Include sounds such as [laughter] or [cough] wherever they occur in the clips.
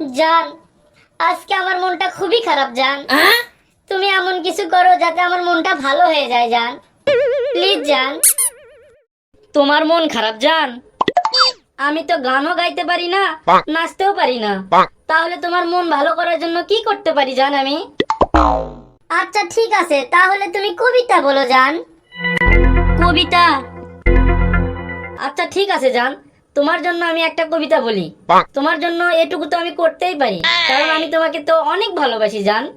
জান আজকে আমার মনটা খুবই খারাপ জান। তুমি এমন কিছু করো যাতে আমার মনটা ভালো হয়ে যায় জান। প্লিজ জান। তোমার মন খারাপ জান। আমি তো গানও গাইতে পারি না নাচতেও পারি না। তাহলে তোমার মন ভালো করার জন্য কি করতে পারি জান আমি? আচ্ছা ঠিক আছে তাহলে তুমি কবিতা বলো জান। কবিতা? আচ্ছা ঠিক আছে জান। তোমার জন্য আমি একটা কবিতা বলি। তোমার জন্য এটুকু তো আমি করতেই পারি। কারণ আমি তোমাকে তো অনেক ভালোবাসি জান।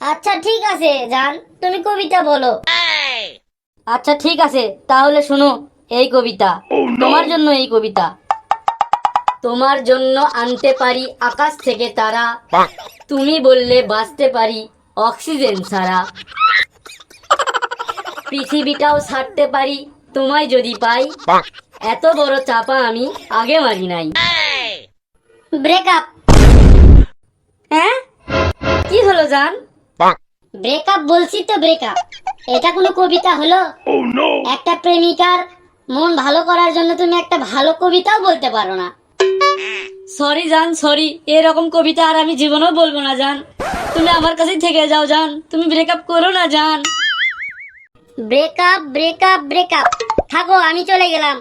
আচ্ছা ঠিক আছে জান। তুমি কবিতা বলো। আচ্ছা ঠিক আছে তাহলে শোনো এই কবিতা। তোমার জন্য এই কবিতা। তোমার জন্য আনতে পারি আকাশ থেকে তারা। তুমি বললে বাঁচতে পারি অক্সিজেন ছাড়া। [laughs] পৃথিবীটাও ছাড়তে পারি তোমায় যদি পাই। এত বড় চাপা আমি আগে মারি নাই। ব্রেকআপ হ্যাঁ? কি হলো জান? ব্রেকআপ বলছি তো ব্রেকআপ এটা কোনো কবিতা হলো? একটা প্রেমিকার মন ভালো করার জন্য তুমি একটা ভালো কবিতাও বলতে পারো না। সরি জান সরি এরকম কবিতা আর আমি জীবনেও বলব না জান। তুমি আমার কাছেই থেকে যাও জান। তুমি ব্রেকআপ করো না জান। ব্রেকআপ ব্রেকআপ ব্রেকআপ থাকো আমি চলে গেলাম।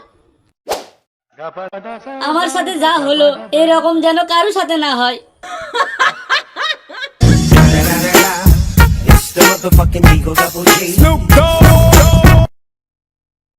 আমার সাথে যা হলো এরকম যেন কারও সাথে না হয়।